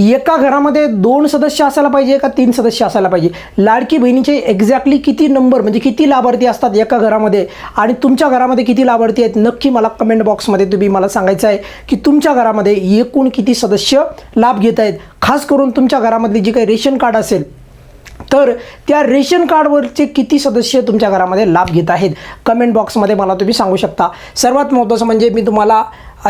एका घरामध्ये दोन सदस्य असायला पाहिजे का तीन सदस्य असायला पाहिजे. लाडकी बहिणीचे एक्झॅक्टली किती नंबर म्हणजे किती लाभार्थी असतात एका घरामध्ये आणि तुमच्या घरामध्ये किती लाभार्थी आहेत नक्की मला कमेंट बॉक्समध्ये तुम्ही मला सांगायचं आहे की तुमच्या घरामध्ये एकूण किती सदस्य लाभ घेत आहेत. खास करून तुमच्या घरामधली जी काही रेशन कार्ड असेल तर त्या रेशन कार्डवरचे किती सदस्य तुमच्या घरामध्ये लाभ घेत आहेत? कमेंट बॉक्समध्ये मला तुम्ही सांगू शकता. सर्वात महत्त्वाचं म्हणजे मी तुम्हाला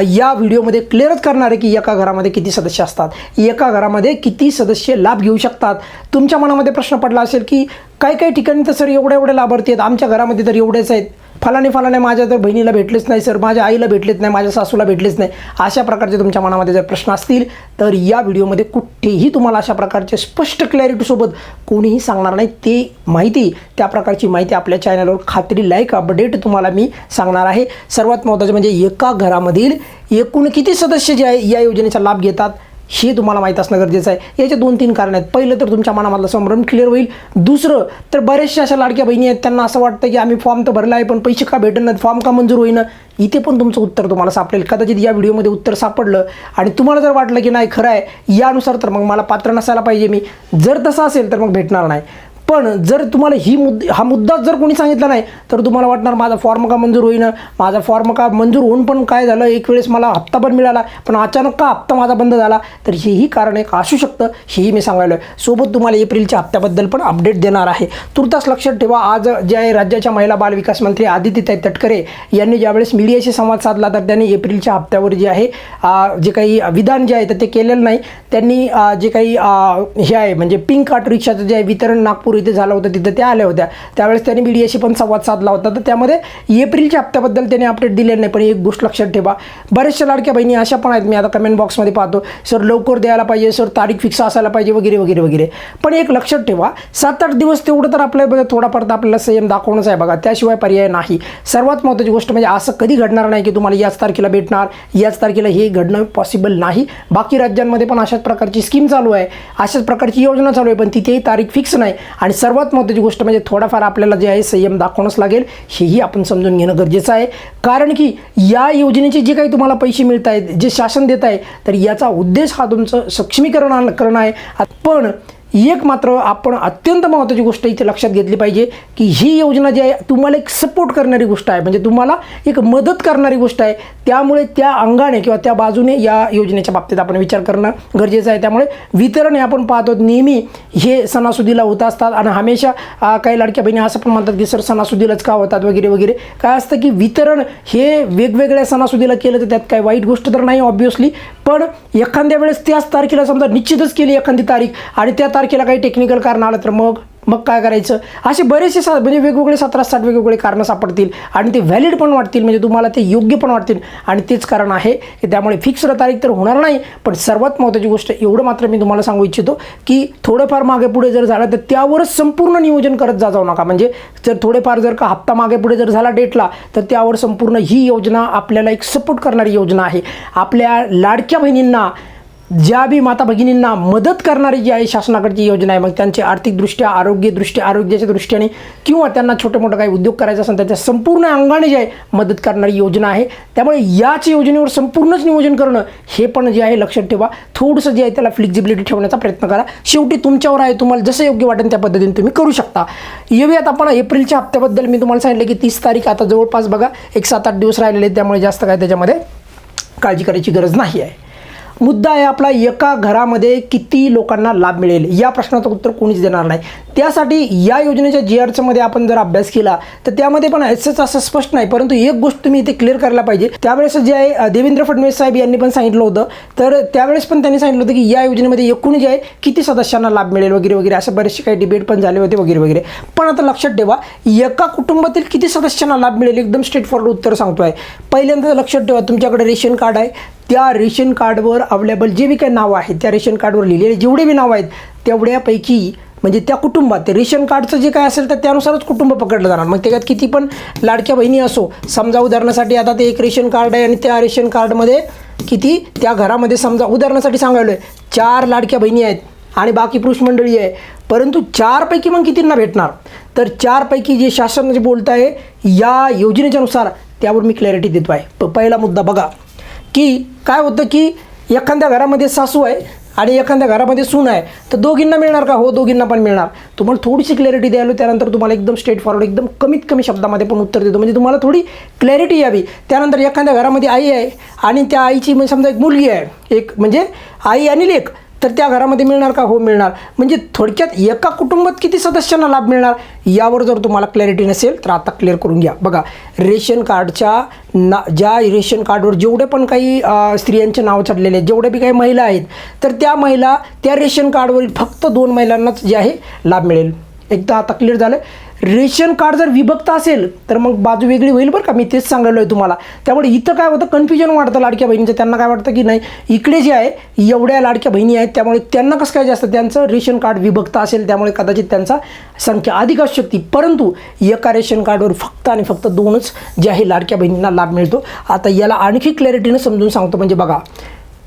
या व्हिडिओमध्ये क्लिअरच करणार आहे की एका घरामध्ये किती सदस्य असतात. एका घरामध्ये किती सदस्य लाभ घेऊ शकतात? तुमच्या मनामध्ये प्रश्न पडला असेल की काही काही ठिकाणी तर सर एवढे एवढे लाभार्थी आहेत? आमच्या घरामध्ये तर एवढेच आहेत. फलाने फलाने माझ्या तर बहिणीला भेटलेच नाही सर माझ्या आईला भेटलेच नाही माझ्या सासूला भेटलेच नाही अशा प्रकारचे तुमच्या मनामध्ये जर प्रश्न असतील तर या व्हिडिओमध्ये कुठेही तुम्हाला अशा प्रकारचे स्पष्ट क्लॅरिटीसोबत कोणीही सांगणार नाही. ते माहिती त्या प्रकारची माहिती आपल्या चॅनलवर खात्री लाईक अपडेट तुम्हाला मी सांगणार आहे. सर्वात महत्त्वाचं म्हणजे एका घरामधील एकूण किती सदस्य जे आहे या योजनेचा लाभ घेतात? हे तुम्हाला माहीत असणं गरजेचं आहे. याचे दोन तीन कारण आहेत. पहिलं तर तुमच्या मनामधला संभ्रम क्लिअर होईल. दुसरं तर बऱ्याचशा अशा लाडक्या बहिणी आहेत. त्यांना असं वाटतं की आम्ही फॉर्म तर भरला आहे पण पैसे का भेटणार फॉर्म का मंजूर होईना? इथे पण तुमचं उत्तर तुम्हाला सापडेल. कदाचित या व्हिडिओमध्ये उत्तर सापडलं. आणि तुम्हाला जर वाटलं की नाही खरं आहे यानुसार तर मग मला पात्र नसायला पाहिजे मी. जर तसं असेल तर मग भेटणार नाही. पण जर तुम्हाला ही मुद्द हा मुद्दाच जर कोणी सांगितला नाही तर तुम्हाला वाटणार माझा फॉर्म का मंजूर होईना माझा फॉर्म का मंजूर होऊन पण काय झालं? एक वेळेस मला हप्ता पण मिळाला पण अचानक का हप्ता माझा बंद झाला? तर हेही कारण एक असू शकतं हेही मी सांगायलो आहे सोबत तुम्हाला एप्रिलच्या हप्त्याबद्दल पण अपडेट देणार आहे. तुर्तास लक्षात ठेवा आज जे आहे राज्याच्या महिला बाल विकास मंत्री आदित्यताई तटकरे यांनी ज्यावेळेस मीडियाशी संवाद साधला तर त्यांनी एप्रिलच्या हप्त्यावर जे आहे जे काही विधान जे आहे तर ते केलेलं नाही. त्यांनी जे काही हे आहे म्हणजे पिंक आट रिक्षाचं जे आहे वितरण नागपूर इथे झाला होता तिथं त्या आल्या होत्या. त्यावेळेस त्यांनी मीडियाशी पण संवाद साधला होता. तर त्यामध्ये एप्रिलच्या हप्त्याबद्दल त्यांनी अपडेट दिलेलं नाही पण एक गोष्ट लक्षात ठेवा. बऱ्याचशा लाडक्या बहिणी अशा पण आहेत. मी आता कमेंट बॉक्समध्ये पाहतो. सर लवकर द्यायला पाहिजे. सर तारीख फिक्स असायला पाहिजे. वगैरे वगैरे वगैरे. पण एक लक्षात ठेवा सात आठ दिवस तेवढं तर आपल्याला थोडाफार तर आपल्याला संयम दाखवणंच आहे बघा. त्याशिवाय पर्याय नाही. सर्वात महत्त्वाची गोष्ट म्हणजे असं कधी घडणार नाही की तुम्हाला याच तारखेला भेटणार याच तारखेला हे घडणं पॉसिबल नाही. बाकी राज्यांमध्ये पण अशाच प्रकारची स्कीम चालू आहे. अशाच प्रकारची योजना चालू आहे पण तिथेही तारीख फिक्स नाही. आणि सर्वात महत्त्वाची गोष्ट म्हणजे थोडाफार आपल्याला जे आहे संयम दाखवणंच लागेल हेही आपण समजून घेणं गरजेचं आहे. कारण की या योजनेचे जे काही तुम्हाला पैसे मिळत आहेत जे शासन देत आहे तर याचा उद्देश हा तुमचं सक्षमीकरण करणं आहे. पण एक मात्र आपण अत्यंत महत्त्वाची गोष्ट इथे लक्षात घेतली पाहिजे की ही योजना जी आहे तुम्हाला एक सपोर्ट करणारी गोष्ट आहे. म्हणजे तुम्हाला एक मदत करणारी गोष्ट आहे. त्यामुळे त्या अंगाने किंवा त्या बाजूने या योजनेच्या बाबतीत आपण विचार करणं गरजेचं आहे. त्यामुळे वितरण हे आपण पाहतो. नेहमी हे सणासुदीला होत असतात आणि हमेशा काही लाडक्या बहिणी असं पण म्हणतात की सर सणासुदीलाच का होतात? वगैरे वगैरे. काय असतं की वितरण हे वेगवेगळ्या सणासुदीला केलं तर त्यात काही वाईट गोष्ट तर नाही ऑब्वियसली पण एखाद्या वेळेस त्याच तारखेला समजा निश्चितच केली एखादी तारीख आणि त्या तारखेला काही टेक्निकल कारण आलं तर मग मग काय करायचं? असे बरेचसे सा म्हणजे वेगवेगळे सतरा साठ वेगवेगळे कारणं सापडतील आणि ते व्हॅलिड पण वाटतील म्हणजे तुम्हाला ते योग्य पण वाटतील. आणि तेच कारण आहे की त्यामुळे फिक्स तारीख तर होणार नाही पण सर्वात महत्त्वाची गोष्ट एवढं मात्र मी तुम्हाला सांगू इच्छितो की थोडंफार मागे पुढे जर झालं तर त्यावरच संपूर्ण नियोजन करत जा जाऊ नका. म्हणजे जर थोडेफार जर का हप्ता मागे पुढे जर झाला डेटला तर त्यावर संपूर्ण ही योजना आपल्याला एक सपोर्ट करणारी योजना आहे. आपल्या लाडक्या बहिणींना ज्या बी माता भगिनींना मदत करणारी जी आहे शासनाकडची योजना आहे मग त्यांचे आर्थिकदृष्ट्या आरोग्यदृष्ट्या आरोग्याच्या दृष्टीने किंवा त्यांना छोटं मोठं काही उद्योग करायचा असेल त्याच्या संपूर्ण अंगाने जे आहे मदत करणारी योजना आहे. त्यामुळे याच योजनेवर संपूर्णच नियोजन करणं हे पण जे आहे लक्षात ठेवा. थोडंसं जे आहे त्याला फ्लेक्झिबिलिटी ठेवण्याचा प्रयत्न करा. शेवटी तुमच्यावर आहे तुम्हाला जसं योग्य वाटेल त्या पद्धतीने तुम्ही करू शकता. येऊयात आपण एप्रिलच्या हप्त्याबद्दल. मी तुम्हाला सांगितलं की तीस तारीख आता जवळपास बघा एक सात आठ दिवस राहिलेले आहेत त्यामुळे जास्त काय त्याच्यामध्ये काळजी करायची गरज नाही आहे. मुद्दा आहे आपला एका घरामध्ये किती लोकांना लाभ मिळेल? या प्रश्नाचं उत्तर कोणीच देणार नाही. त्यासाठी या योजनेच्या जी आरचं आपण जर अभ्यास केला तर त्यामध्ये पण एसच असं स्पष्ट नाही परंतु एक गोष्ट तुम्ही इथे क्लिअर करायला पाहिजे. त्यावेळेस जे आहे देवेंद्र फडणवीस साहेब यांनी पण सांगितलं होतं. तर त्यावेळेस पण त्यांनी सांगितलं होतं की या योजनेमध्ये एकूण जे आहे किती सदस्यांना लाभ मिळेल वगैरे वगैरे असे बरेचसे काही डिबेट पण झाले होते वगैरे वगैरे. पण आता लक्षात ठेवा एका कुटुंबातील किती सदस्यांना लाभ मिळेल? एकदम स्ट्रेट फॉरवर्ड उत्तर सांगतो आहे पहिल्यांदा लक्षात ठेवा तुमच्याकडे रेशन कार्ड आहे. त्या रेशन कार्डवर अवेलेबल जे बी काही नावं आहेत त्या रेशन कार्डवर लिहिलेले जेवढे बी नावं आहेत तेवढ्यापैकी म्हणजे त्या कुटुंबात ते रेशन कार्डचं जे काय असेल तर त्यानुसारच कुटुंब पकडलं जाणार. मग त्याच्यात किती पण लाडक्या बहिणी असो समजा उदाहरणासाठी आता ते एक रेशन कार्ड आहे आणि त्या रेशन कार्डमध्ये किती? त्या घरामध्ये समजा उदाहरणासाठी सांगायलो आहे चार लाडक्या बहिणी आहेत आणि बाकी पुरुष मंडळी आहे परंतु चारपैकी मग कितींना भेटणार? तर चारपैकी जे शासन जे बोलत आहे या योजनेच्यानुसार त्यावर मी क्लॅरिटी देतो आहे प पहिला मुद्दा बघा. की काय होतं की एखाद्या घरामध्ये सासू आहे आणि एखाद्या घरामध्ये सून आहे तर दोघींना मिळणार का? हो दोघींना पण मिळणार. तुम्हाला थोडीशी क्लॅरिटी द्यायला त्यानंतर तुम्हाला एकदम स्ट्रेट फॉरवर्ड एकदम कमीत कमी शब्दामध्ये पण उत्तर देतो. म्हणजे तुम्हाला थोडी क्लॅरिटी यावी. त्यानंतर एखाद्या घरामध्ये आई आहे आणि त्या आईची म्हणजे समजा एक मुलगी आहे एक म्हणजे आई आणि लेख. तर त्या घरामध्ये मिळणार का? हो मिळणार. म्हणजे थोडक्यात एका कुटुंबात किती सदस्यांना लाभ मिळणार? यावर जर तुम्हाला क्लॅरिटी नसेल तर आता क्लिअर करून घ्या. बघा रेशन कार्डच्या ना ज्या रेशन कार्डवर जेवढे पण काही स्त्रियांचे नाव चढलेले आहेत जेवढे बी काही महिला आहेत तर त्या महिला त्या रेशन कार्डवरील फक्त दोन महिलांनाच जे आहे लाभ मिळेल. एकदा आता क्लिअर झालं. रेशन कार्ड जर विभक्त असेल तर मग बाजू वेगळी होईल बरं का. मी तेच सांगायलो आहे तुम्हाला. त्यामुळे इथं काय होतं कन्फ्युजन वाटतं लाडक्या बहिणीचं. त्यांना काय वाटतं की नाही इकडे जे आहे एवढ्या लाडक्या बहिणी आहेत त्यामुळे त्यांना कसं काय जास्त त्यांचं रेशन कार्ड विभक्त असेल त्यामुळे कदाचित त्यांचा संख्या अधिक असू शकते. परंतु एका रेशन कार्डवर फक्त आणि फक्त दोनच जे आहे लाडक्या बहिणींना लाभ मिळतो. आता याला आणखी क्लॅरिटीनं समजून सांगतो म्हणजे बघा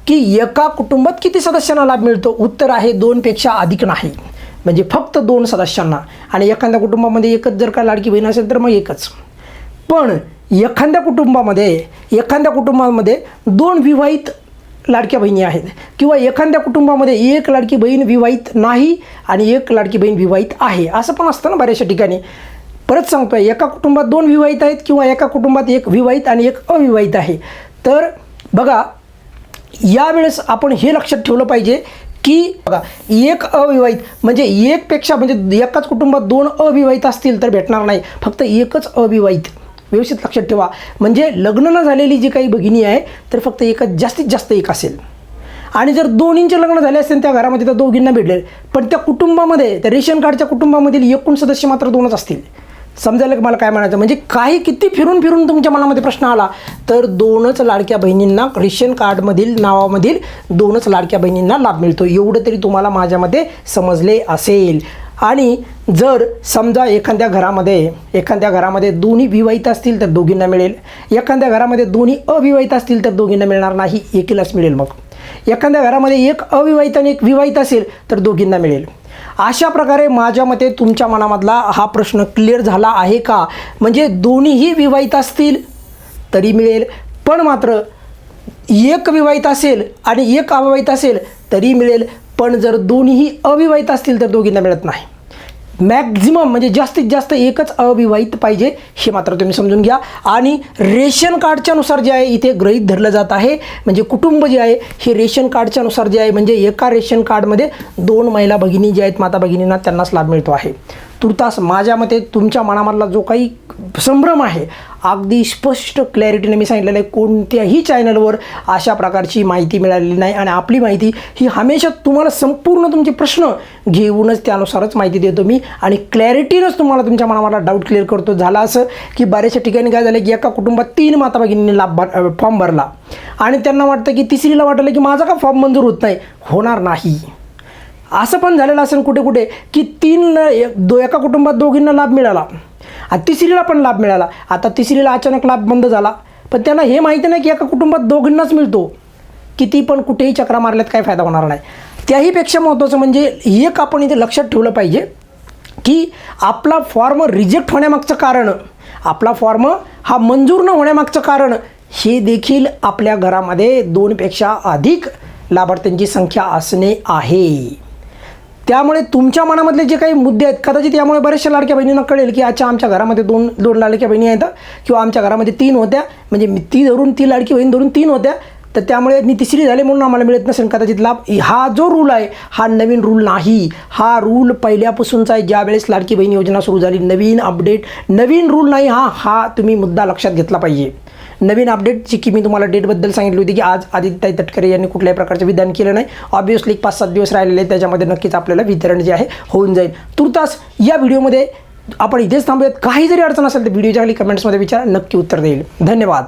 की एका कुटुंबात किती सदस्यांना लाभ मिळतो? उत्तर आहे दोनपेक्षा अधिक नाही. म्हणजे फक्त दोन सदस्यांना. आणि एखाद्या कुटुंबामध्ये एकच जर का लाडकी बहीण असेल तर मग एकच. पण एखाद्या कुटुंबामध्ये एखाद्या कुटुंबामध्ये दोन विवाहित लाडक्या बहिणी आहेत. किंवा एखाद्या कुटुंबामध्ये एक लाडकी बहीण विवाहित नाही आणि एक लाडकी बहीण विवाहित आहे. असं पण असतं ना बऱ्याचशा ठिकाणी. परत सांगतोय एका कुटुंबात दोन विवाहित आहेत किंवा एका कुटुंबात एक विवाहित आणि एक अविवाहित आहे. तर बघा यावेळेस आपण हे लक्षात ठेवलं पाहिजे की बघा एक अविवाहित म्हणजे एकपेक्षा म्हणजे एकाच कुटुंबात दोन अविवाहित असतील तर भेटणार नाही. फक्त एकच अविवाहित. व्यवस्थित लक्षात ठेवा. म्हणजे लग्न न झालेली जी काही भगिनी आहे तर फक्त एकच जास्तीत जास्त एक असेल. आणि जर दोन्हींचे लग्न झाले असतील त्या घरामध्ये तर दोघींना भेटले. पण त्या कुटुंबामध्ये त्या रेशन कार्डच्या कुटुंबामधील एकूण सदस्य मात्र दोनच असतील. समजायला की मला काय म्हणायचं? म्हणजे काही किती फिरून फिरून तुमच्या मनामध्ये प्रश्न आला तर दोनच लाडक्या बहिणींना रेशन कार्डमधील नावामधील दोनच लाडक्या बहिणींना लाभ मिळतो. एवढं तरी तुम्हाला माझ्यामध्ये समजले असेल. आणि जर समजा एखाद्या घरामध्ये एखाद्या घरामध्ये दोन्ही विवाहित असतील तर दोघींना मिळेल. एखाद्या घरामध्ये दोन्ही अविवाहित असतील तर दोघींना मिळणार नाही. एकीलाच मिळेल मग. एखाद्या घरामध्ये एक अविवाहित आणि एक विवाहित असेल तर दोघींना मिळेल. अशा प्रकारे माझ्या मते तुमच्या मनामधला हा प्रश्न क्लिअर झाला आहे का? म्हणजे दोन्हीही विवाहित असतील तरी मिळेल पण मात्र एक विवाहित असेल आणि एक अविवाहित असेल तरी मिळेल पण जर दोन्हीही अविवाहित असतील तर दोघींना मिळत नाही. मॅक्झिमम म्हणजे जास्तीत जास्त एकच अविवाहित पाहिजे हे मात्र तुम्ही समजून घ्या. आणि रेशन कार्डच्या नुसार जे आहे इथे गृहीत धरलं जात आहे म्हणजे कुटुंब जे आहे हे रेशन कार्डच्या नुसार जे आहे म्हणजे एका रेशन कार्डमध्ये दोन महिला भगिनी ज्या आहेत माता भगिनींना त्यांनाच लाभ मिळतो आहे. तुर्तास माझ्या मते तुमच्या मनामधला जो काही संभ्रम आहे अगदी स्पष्ट क्लॅरिटीने मी सांगितलेलं आहे कोणत्याही चॅनलवर अशा प्रकारची माहिती मिळालेली नाही आणि आपली माहिती ही हमेशा तुम्हाला संपूर्ण तुमचे प्रश्न घेऊनच त्यानुसारच माहिती देतो मी आणि क्लॅरिटीनंच तुम्हाला तुमच्या मनामधला डाऊट क्लिअर करतो. झाला असं की बऱ्याचशा ठिकाणी काय झालं की एका कुटुंबात तीन माता भगिनींनी लाभ भर फॉर्म भरला आणि त्यांना वाटतं की तिसरीला वाटलं की माझा का फॉर्म मंजूर होत नाही? होणार नाही. असं पण झालेलं असेल कुठे कुठे की तीन एक- दो एका कुटुंबात दोघींना लाभ मिळाला. आणि तिसरीला पण लाभ मिळाला. आता तिसरीला अचानक लाभ बंद झाला. पण त्यांना हे माहिती नाही की एका कुटुंबात दोघींनाच मिळतो. किती पण कुठेही चक्रा मारल्यात काय फायदा होणार नाही. त्याहीपेक्षा महत्त्वाचं म्हणजे एक आपण इथे लक्षात ठेवलं पाहिजे की आपला फॉर्म रिजेक्ट होण्यामागचं कारण आपला फॉर्म हा मंजूर न होण्यामागचं कारण हे देखील आपल्या घरामध्ये दोनपेक्षा अधिक लाभार्थ्यांची संख्या असणे आहे. त्यामुळे तुमच्या मनामधले जे काही मुद्दे आहेत कदाचित यामुळे बऱ्याचशा लाडक्या बहिणींना कळेल की अच्छा आमच्या घरामध्ये दोन दोन लाडक्या बहिणी आहेत किंवा आमच्या घरामध्ये तीन होत्या. म्हणजे ती धरून ती लाडकी बहीण धरून तीन होत्या. तर त्यामुळे मी तिसरी झाले म्हणून आम्हाला मिळत नसेल कदाचित लाभ. हा जो रूल आहे हा नवीन रूल नाही. हा रूल पहिल्यापासूनचा आहे ज्या वेळेस लाडकी बहीण योजना सुरू झाली नवीन अपडेट नवीन रूल नाही हा हा तुम्ही मुद्दा लक्षात घेतला पाहिजे. नवीन अपडेटची की मी तुम्हाला डेटबद्दल सांगितली होती की आज आदित्य तटकरे यांनी कुठल्याही प्रकारचं विधान केलं नाही. ऑब्वियसली एक पाच सात दिवस राहिलेले आहेत त्याच्यामध्ये नक्कीच आपल्याला वितरण जे आहे होऊन जाईल. तुर्तास या व्हिडिओमध्ये आपण इथेच थांबूयात. काही जरी अडचण असेल तर व्हिडिओच्या खाली कमेंट्समध्ये विचारा. नक्की उत्तर देईल. धन्यवाद.